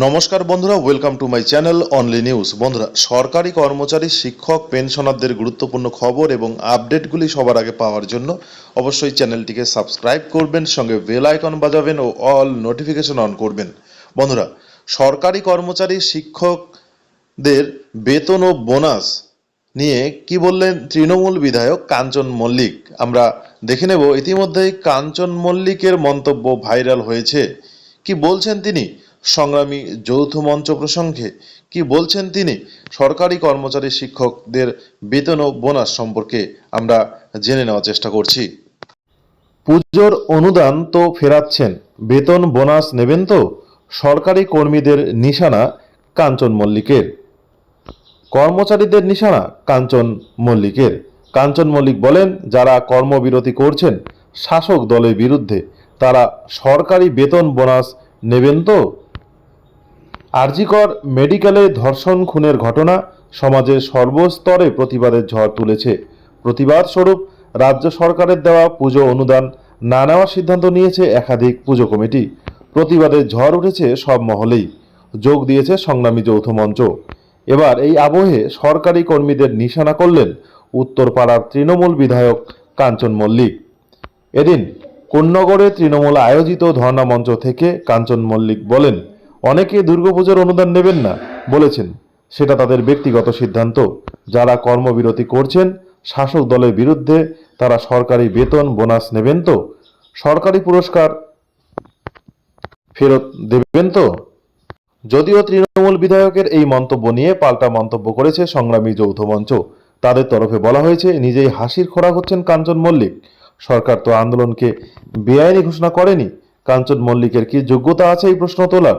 নমস্কার বন্ধুরা welcome to my channel only news বন্ধুরা, সরকারি কর্মচারী, শিক্ষক, পেনশনারদের গুরুত্বপূর্ণ খবর এবং আপডেটগুলি সবার আগে পাওয়ার জন্য অবশ্যই চ্যানেলটিকে সাবস্ক্রাইব করবেন, সঙ্গে বেল আইকন বাজাবেন ও অল নোটিফিকেশন অন করবেন। বন্ধুরা, সরকারি কর্মচারী, শিক্ষকদের বেতন ও বোনাস নিয়ে কি বললেন তৃণমূল বিধায়ক কাঞ্চন মল্লিক? আমরা দেখে নেব। ইতিমধ্যেই কাঞ্চন মল্লিকের মন্তব্য ভাইরাল হয়েছে। কি বলছেন তিনি? সংগ্রামী যৌথ মঞ্চ প্রসঙ্গে কি বলছেন তিনি? সরকারি কর্মচারী শিক্ষকদের বেতন ও বোনাস সম্পর্কে আমরা জেনে নেওয়ার চেষ্টা করছি। পুজোর অনুদান তো ফেরাচ্ছেন, বেতন বোনাস নেবেন তো? সরকারি কর্মীদের নিশানা কাঞ্চন মল্লিকের। কর্মচারীদের নিশানা কাঞ্চন মল্লিকের। কাঞ্চন মল্লিক বলেন, যারা কর্মবিরতি করছেন, শাসক দলের বিরুদ্ধে তারা সরকারি বেতন বোনাস নেবেন তো? আরজিকর মেডিকেলে ধর্ষণ খুনের ঘটনা সমাজের সর্বস্তরে প্রতিবাদের ঝড় তুলেছে। প্রতিবাদ স্বরূপ রাজ্য সরকারের দেওয়া পুজো অনুদান না নেওয়ার সিদ্ধান্ত নিয়েছে একাধিক পুজো কমিটি। প্রতিবাদের ঝড় উঠেছে সব মহলেই। যোগ দিয়েছে সংগ্রামী যৌথ মঞ্চ। এবার এই আবহে সরকারি কর্মীদের নিশানা করলেন উত্তরপাড়ার তৃণমূল বিধায়ক কাঞ্চন মল্লিক। এদিন কোন্নগরে তৃণমূল আয়োজিত ধর্ণা মঞ্চ থেকে কাঞ্চন মল্লিক বলেন অনেকে দুর্গাপুজোর অনুদান নেবেন না, বলেছেন। সেটা তাদের ব্যক্তিগত সিদ্ধান্ত। যারা কর্মবিরতি করছেন, শাসক দলের বিরুদ্ধে তারা সরকারি বেতন, বোনাস নেবেন তো? সরকারি পুরস্কার ফেরত দেবেন তো? যদিও তৃণমূল বিধায়কের এই মন্তব্য নিয়ে পাল্টা মন্তব্য করেছে সংগ্রামী যৌথ মঞ্চ। তাদের তরফে বলা হয়েছে, নিজেই হাসির খোরাক হচ্ছেন কাঞ্চন মল্লিক। সরকার তো আন্দোলনকে বেআইনি ঘোষণা করেনি। কাঞ্চন মল্লিকের কি যোগ্যতা আছে এই প্রশ্ন তোলার?